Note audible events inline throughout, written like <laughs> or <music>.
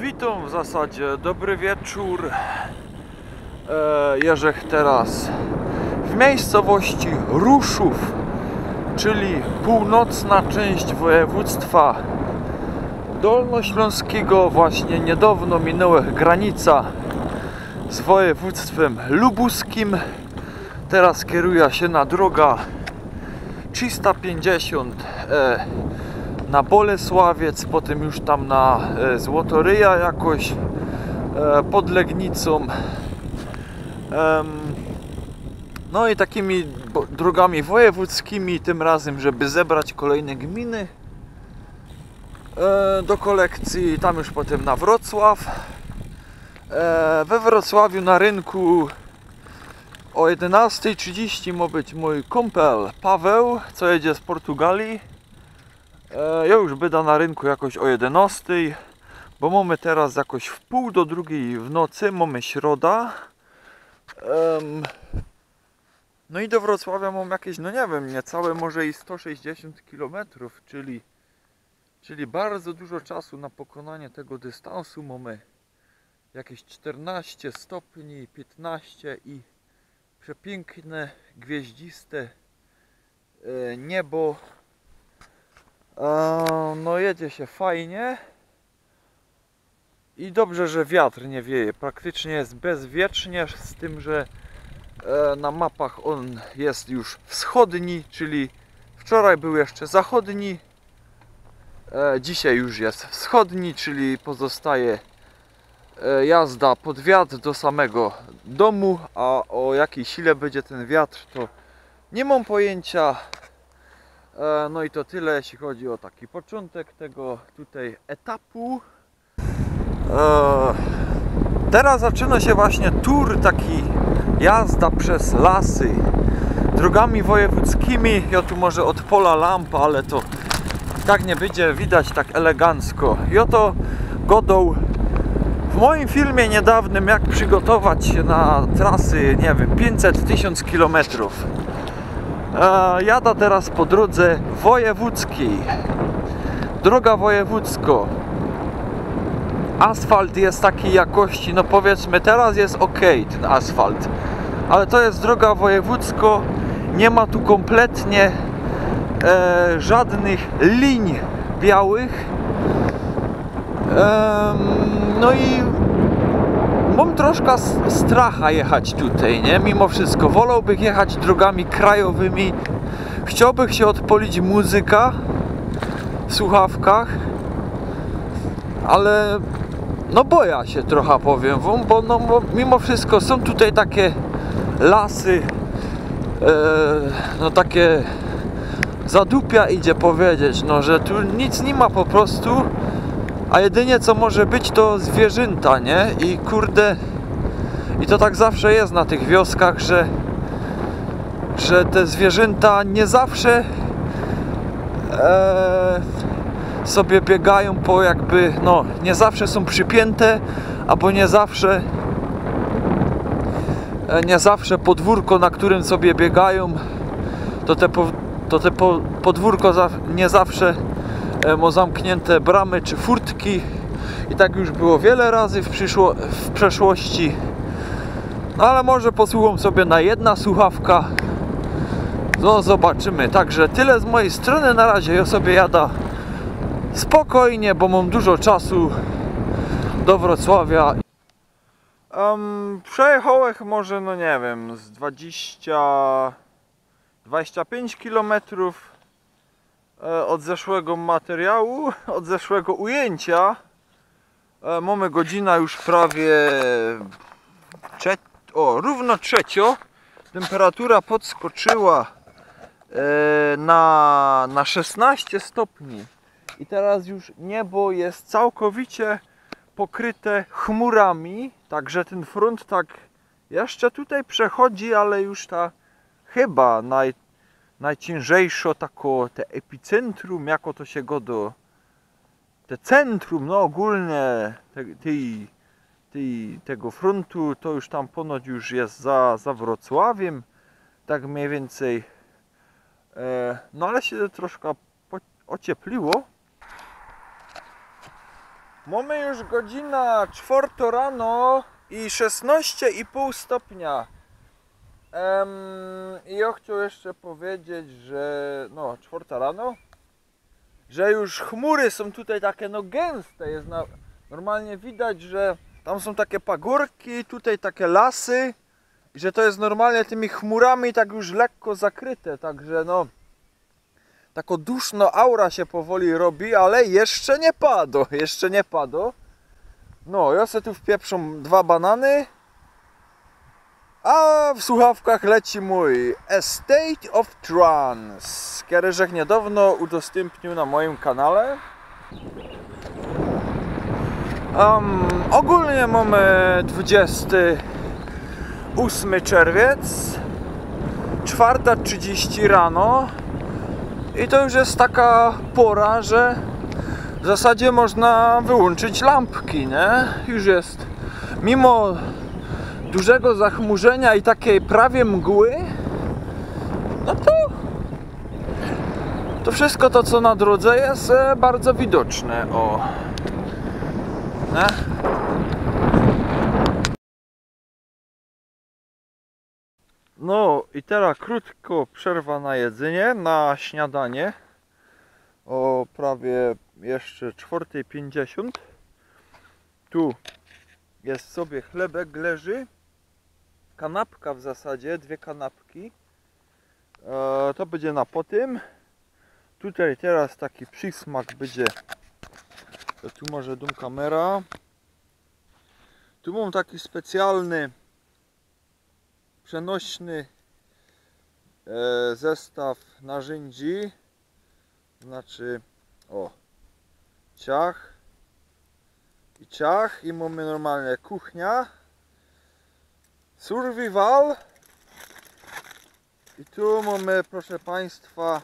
Witam w zasadzie, dobry wieczór. E, Jerzech teraz w miejscowości Ruszów, czyli północna część województwa dolnośląskiego. Właśnie niedawno minęła granica z województwem lubuskim. Teraz kieruje się na droga 350 e, na Bolesławiec, potem już tam na e, Złotoryja jakoś e, pod Legnicą. No i takimi drogami wojewódzkimi, tym razem, żeby zebrać kolejne gminy e, do kolekcji. Tam już potem na Wrocław. We Wrocławiu na rynku o 11.30 ma być mój kumpel Paweł, co jedzie z Portugalii. E, Ja już byda na rynku jakoś o 11, bo mamy teraz jakoś w pół do drugiej w nocy, mamy środa. No i do Wrocławia mam jakieś, no nie wiem, niecałe może i 160 km, czyli, czyli bardzo dużo czasu na pokonanie tego dystansu. Mamy jakieś 14 stopni, 15 i przepiękne, gwieździste e, niebo. No jedzie się fajnie. I dobrze, że wiatr nie wieje. Praktycznie jest bezwiecznie, z tym, że e, na mapach on jest już wschodni, czyli wczoraj był jeszcze zachodni. e, Dzisiaj już jest wschodni, czyli pozostaje e, jazda pod wiatr do samego domu, a o jakiej sile będzie ten wiatr to nie mam pojęcia. E, No i to tyle, jeśli chodzi o taki początek tego tutaj etapu. E, Teraz zaczyna się właśnie tour taki jazda przez lasy drogami wojewódzkimi. Ja tu może od pola lampa, ale to tak nie będzie widać tak elegancko. I oto godą w moim filmie niedawnym jak przygotować się na trasy, nie wiem, 500-1000 kilometrów. E, Jada teraz po drodze wojewódzkiej. Droga wojewódzko. Asfalt jest takiej jakości, no powiedzmy teraz jest ok ten asfalt, ale to jest droga wojewódzko. Nie ma tu kompletnie e, żadnych linii białych. Em, no i mam troszkę stracha jechać tutaj, nie? Mimo wszystko. Wolałbym jechać drogami krajowymi. Chciałbym się odpolić muzyka w słuchawkach, ale no boję się trochę powiem bo no, bo mimo wszystko są tutaj takie lasy, e, no takie zadupia idzie powiedzieć, no że tu nic nie ma po prostu, a jedynie co może być to zwierzęta, nie? I kurde, i to tak zawsze jest na tych wioskach, że że te zwierzęta nie zawsze e, sobie biegają po jakby, no nie zawsze są przypięte, albo nie zawsze e, nie zawsze podwórko, na którym sobie biegają, to te, po, to te po, podwórko za, nie zawsze ma zamknięte bramy czy furtki i tak już było wiele razy w, przyszło, w przeszłości. No ale może posłucham sobie na jedna słuchawka. No zobaczymy. Także tyle z mojej strony na razie. Ja sobie jada spokojnie, bo mam dużo czasu do Wrocławia. Um, przejechałem może, no nie wiem, z 20 25 km od zeszłego materiału, <laughs> od zeszłego ujęcia. E, Mamy godzina już prawie trze- o, równo trzecio. Temperatura podskoczyła e, na, na 16 stopni. I teraz już niebo jest całkowicie pokryte chmurami, także ten front tak jeszcze tutaj przechodzi, ale już ta chyba naj, najciężejsze tako te epicentrum, jako to się go do te centrum, no ogólnie te, tej, tej, tego frontu, to już tam ponoć już jest za, za Wrocławiem, tak mniej więcej. E, no ale się troszkę po, ociepliło. Mamy już godzina czwarta rano i 16,5 stopnia. Em, I ja chciał jeszcze powiedzieć, że no czwarta rano, że już chmury są tutaj takie no gęste. Jest na, normalnie widać, że tam są takie pagórki, tutaj takie lasy i że to jest normalnie tymi chmurami tak już lekko zakryte, także no tako duszno aura się powoli robi, ale jeszcze nie padło, jeszcze nie padło. No, ja sobie tu wpieprzą dwa banany, a w słuchawkach leci mój A State of Trance, który Żech niedawno udostępnił na moim kanale. Um, ogólnie mamy 28 czerwiec, 4.30 rano i to już jest taka pora, że w zasadzie można wyłączyć lampki, nie? Już jest, mimo dużego zachmurzenia i takiej prawie mgły, no to to wszystko to co na drodze jest e, bardzo widoczne, o. Nie? No i teraz krótko przerwa na jedzenie, na śniadanie. O prawie jeszcze 4.50. Tu jest sobie chlebek leży. Kanapka w zasadzie, dwie kanapki. E, to będzie na potem. Tutaj teraz taki przysmak będzie. To tu może dum kamera. Tu mam taki specjalny przenośny e, zestaw narzędzi znaczy o ciach i ciach i mamy normalnie kuchnia survival i tu mamy proszę Państwa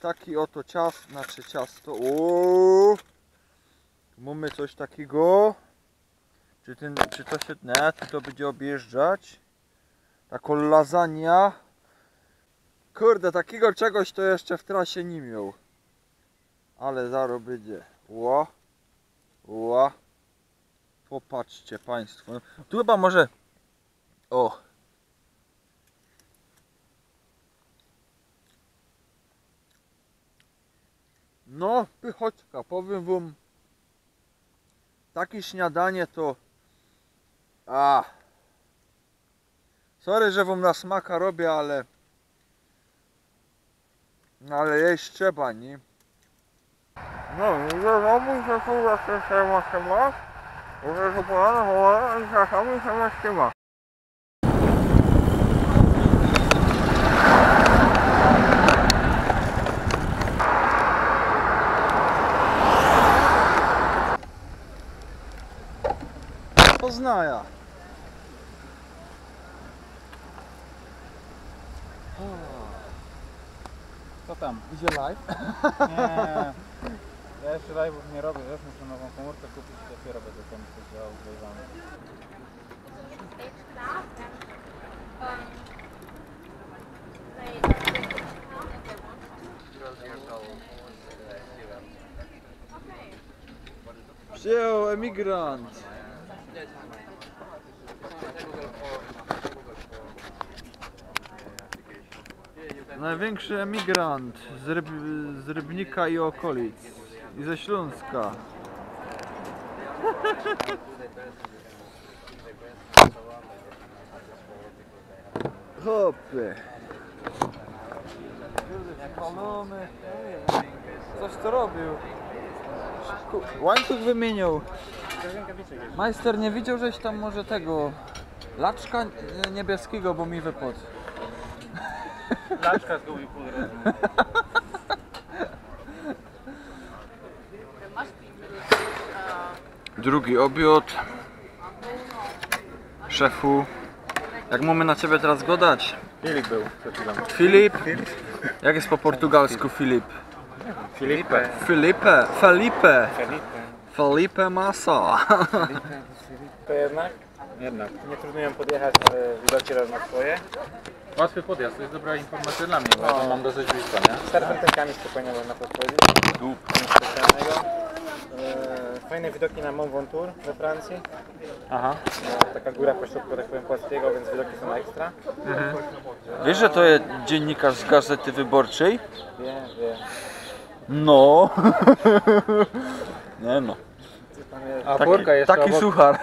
taki oto ciasto, znaczy ciasto o, mamy coś takiego czy, ten, czy to się, nie, czy to będzie objeżdżać Taką lasagna. Kurde, takiego czegoś to jeszcze w trasie nie miał. Ale zaro będzie. Ło. Ło. Popatrzcie Państwo. Tu chyba może... O. No, pychoćka, powiem wam. Takie śniadanie to... A. Sorry, że wam na smaka robię, ale... No, ale jeść trzeba, nie? No, i że robię się kurwa się ma się ma. Mówię, że polana woła i czasami się Poznaja. Co tam? Idzie live? Nie. <laughs> Ja jeszcze live'ów nie robię, wiesz, muszę nową komórkę kupić i dopiero będę tam coś działał zajrzany. Przyjął emigrant. Największy emigrant z, Ryb, z Rybnika i okolic. I ze Śląska. Hopy. Palony. Coś to robił. Łańcuch wymienił. Majster nie widział, żeś tam może tego laczka niebieskiego, bo mi wypadł. Laczka zgubił pół. Drugi obiad. Szefu. Jak mamy na ciebie teraz godać? Filip był przed chwilą. Filip? Jak jest po portugalsku Filip? Filipe. Filipe, Felipe, Felipe. Felipe Massa. To jednak? Jednak. Nie trudno ją podjechać, ale docierasz na swoje. Łatwy podjazd, to jest dobra informacja dla mnie, bo ja No. mam dosyć blisko, nie? Serpentynkami spokojnie można podchodzić. Nic specjalnego. Eee, fajne widoki na Mont Ventoux we Francji. Aha. No, taka góra pośrodku, tak powiem, płaskiego, więc widoki są ekstra. Wiesz, że to jest dziennikarz z Gazety Wyborczej? Wiem, wiem. No. <laughs> Nie no. Tam jest A Taki, Furka jeszcze taki obok, suchar.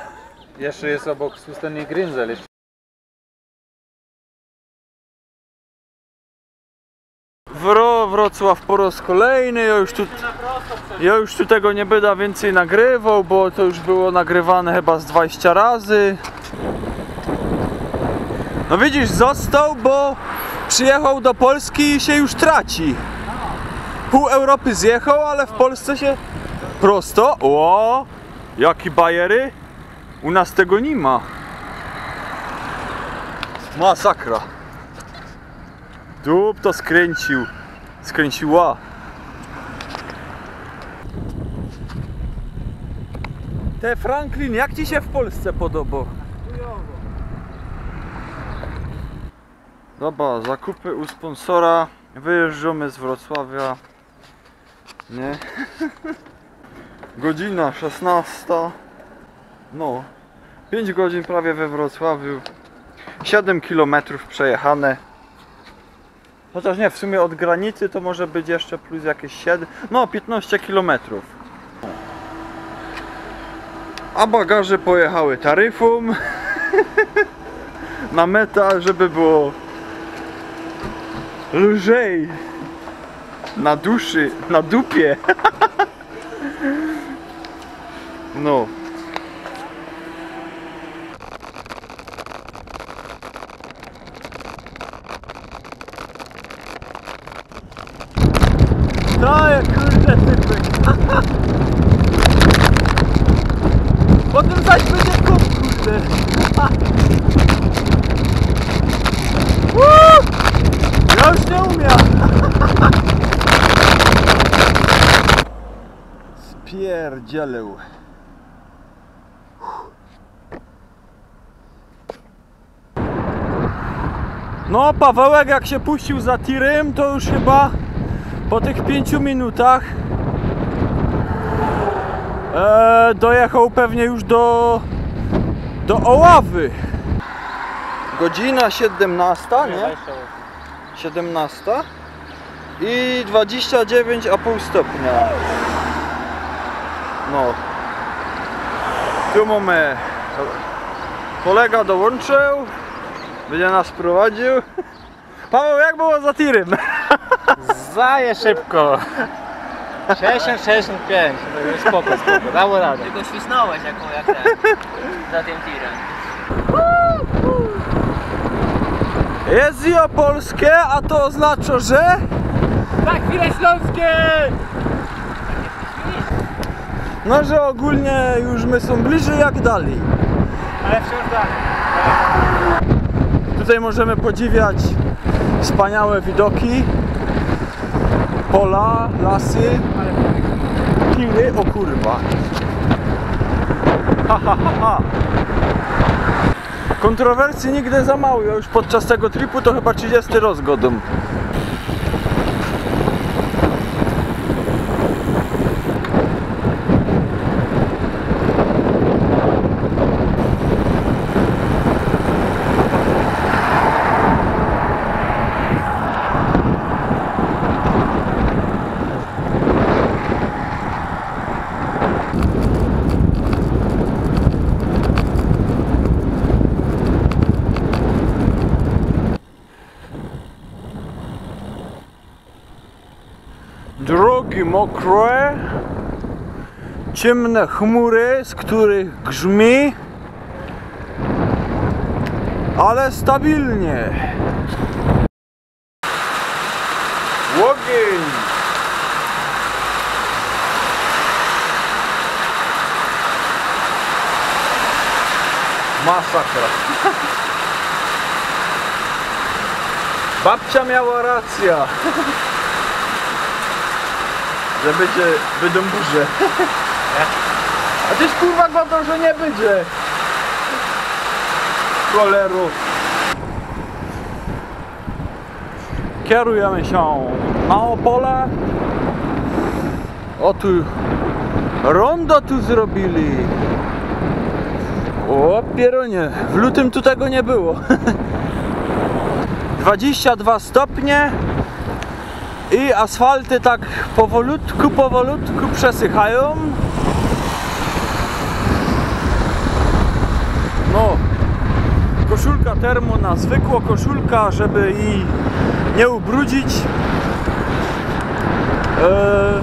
jeszcze jest obok Sustenny Grinzel. Jeszcze. Wro, Wrocław po raz kolejny, ja już tu, ja już tu tego nie będę więcej nagrywał, bo to już było nagrywane chyba z 20 razy. No widzisz, został, bo przyjechał do Polski i się już traci. Pół Europy zjechał, ale w Polsce się prosto. O, jaki bajery? U nas tego nie ma. Masakra. Dup to skręcił. Skręciła. Te Franklin, jak ci się w Polsce podoba? Dobra, zakupy u sponsora. Wyjeżdżamy z Wrocławia. Nie? <laughs> Godzina 16. No. 5 godzin prawie we Wrocławiu. 7 km przejechane. Chociaż nie, w sumie od granicy to może być jeszcze plus jakieś 7, no 15 km. A bagaże pojechały taryfum <laughs> na metal, żeby było lżej na duszy, na dupie. <laughs> No. Daję kurde typek. Potem zaś będzie kup kurde. Woo! Ja już nie umiem. Spierdzieleł. No, Pawełek jak się puścił za tirem, to już chyba po tych pięciu minutach e, dojechał pewnie już do, do Oławy. Godzina 17, nie? 17 i 29,5 stopnia. No. Tu mamy kolega dołączył, będzie nas prowadził. Paweł, jak było za tirem? Zaje szybko. 60, 65. No już spoko, spoko. Dało radę. Tylko świsnąłeś jako jak ten, za tym tirem. Jest i o polskie, a to oznacza, że Tak, chwilę śląskie! No, że ogólnie już my są bliżej jak dali. Ale wciąż tak. Tutaj możemy podziwiać wspaniałe widoki, pola, lasy, tiry, o kurwa. Ha, ha, ha, ha. Kontrowersji nigdy za mało, ja już podczas tego tripu to chyba 30 rozgodem. Mokre, ciemne chmury, z których grzmi, ale stabilnie. Ogień! Masakra. <laughs> Babcia miała racja. Że będzie, będą burze. A tyś kurwa gładał, że nie będzie. Choleru. Kierujemy się na Opole. O tu Rondo tu zrobili. O pieronie, w lutym tu tego nie było. <laughs> 22 stopnie i asfalty tak powolutku, powolutku przesychają. No, koszulka termo na zwykło koszulka, żeby jej nie ubrudzić. Eee...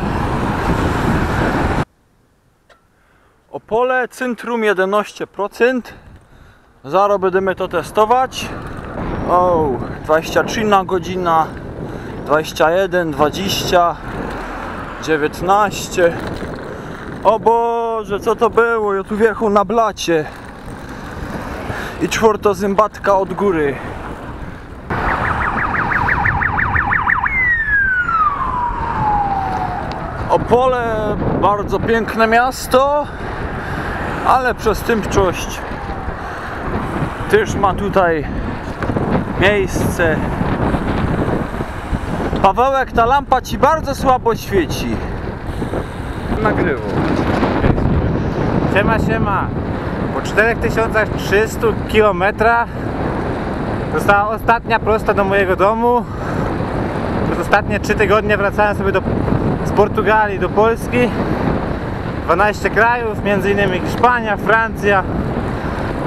Opole, centrum 11%. Zaraz będziemy to testować. O, 23 na godzina, 21, 20, 19. O Boże, co to było? Ja tu wjechał na blacie. I czwarto zębatka od góry. Opole, bardzo piękne miasto, ale przestępczość też ma tutaj miejsce. Pawełek, ta lampa ci bardzo słabo świeci. Nagrywał. Siema, siema. Po 4300 km została ostatnia prosta do mojego domu. Przez ostatnie 3 tygodnie wracałem sobie do, z Portugalii do Polski. 12 krajów, między innymi Hiszpania, Francja,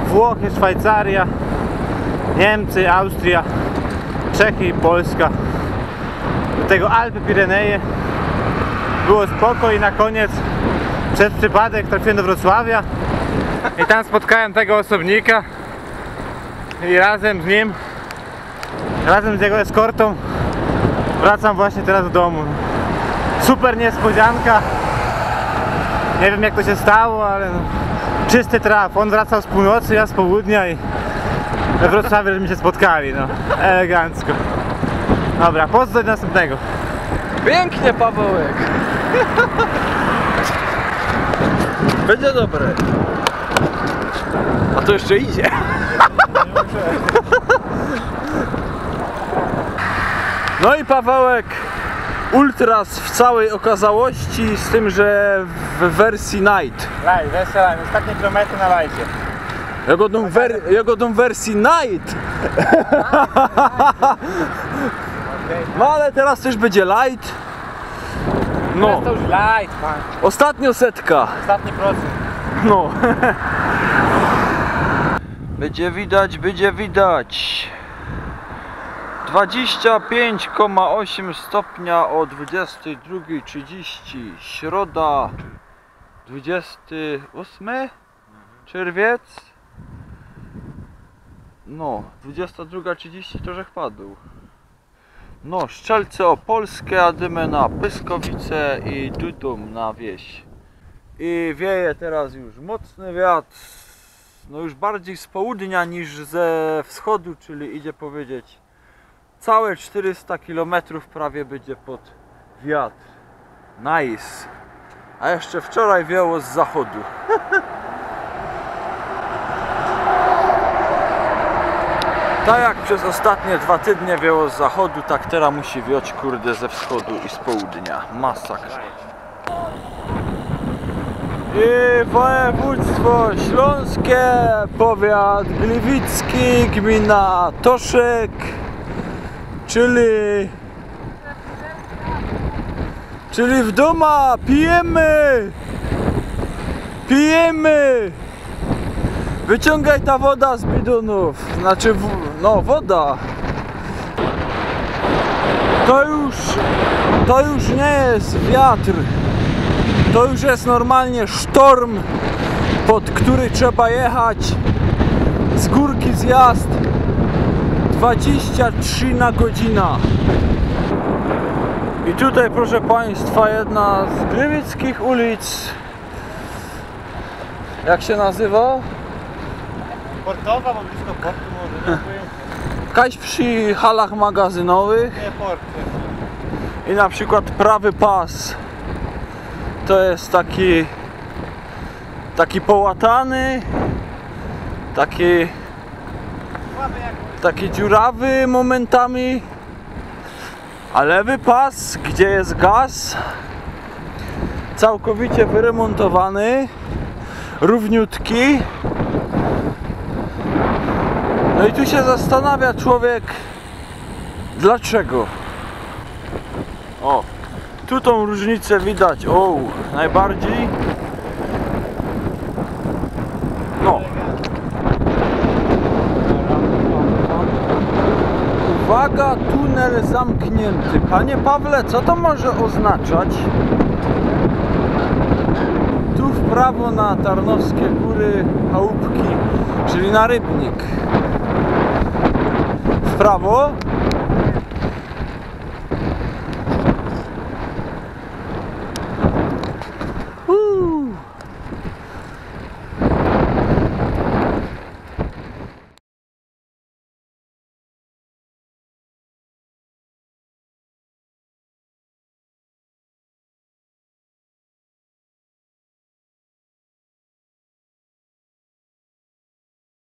Włochy, Szwajcaria, Niemcy, Austria, Czechy i Polska. Tego Alpy, Pireneje. Było spoko i na koniec przez przypadek trafiłem do Wrocławia i tam spotkałem tego osobnika i razem z nim, razem z jego eskortą wracam właśnie teraz do domu. Super niespodzianka. Nie wiem jak to się stało, ale no, czysty traf. On wracał z północy, ja z południa i we Wrocławiu żeśmy się spotkali. No. Elegancko. Dobra, pozdro do następnego. Pięknie, Pawełek. Będzie dobre. A to jeszcze idzie. No i Pawełek Ultras w całej okazałości, z tym, że w wersji Night. Laj, weselaj, ostatnie kilometry na lajcie. Jagodą, wer, jagodą wersji Night. <laughs> <laughs> No ale teraz też będzie light. No, To już light, pan. ostatnio setka. Ostatni procent. No. <laughs> Będzie widać, będzie widać. 25,8 stopnia o 22.30. Środa 28 czerwiec. No, 22.30 to żech padł. No, Szczelce Opolskie, jadymy na Pyskowice i Dudum na wieś. I wieje teraz już mocny wiatr, no już bardziej z południa niż ze wschodu, czyli idzie powiedzieć całe 400 km prawie będzie pod wiatr. Nice. A jeszcze wczoraj wiało z zachodu. <laughs> Tak jak przez ostatnie dwa tygodnie wiało z zachodu, tak teraz musi wioć kurde ze wschodu i z południa. Masakra. I województwo śląskie, powiat gliwicki, gmina Toszek, czyli czyli w doma pijemy, pijemy. Wyciągaj ta woda z bidonów, znaczy no woda. To już, to już nie jest wiatr. To już jest normalnie sztorm, pod który trzeba jechać. Z górki zjazd 23 na godzinę. I tutaj proszę Państwa jedna z gliwickich ulic. Jak się nazywa? Portowa, bo blisko portu może powiem. Kaś przy halach magazynowych. Nie port. I na przykład prawy pas to jest taki taki połatany, taki taki dziurawy momentami, a lewy pas, gdzie jest gaz, całkowicie wyremontowany, równiutki. No i tu się zastanawia człowiek, dlaczego. O, tu tą różnicę widać, o, najbardziej. No. Uwaga, tunel zamknięty. Panie Pawle, co to może oznaczać? Tu w prawo na Tarnowskie Góry, Chałupki, czyli na Rybnik. W prawo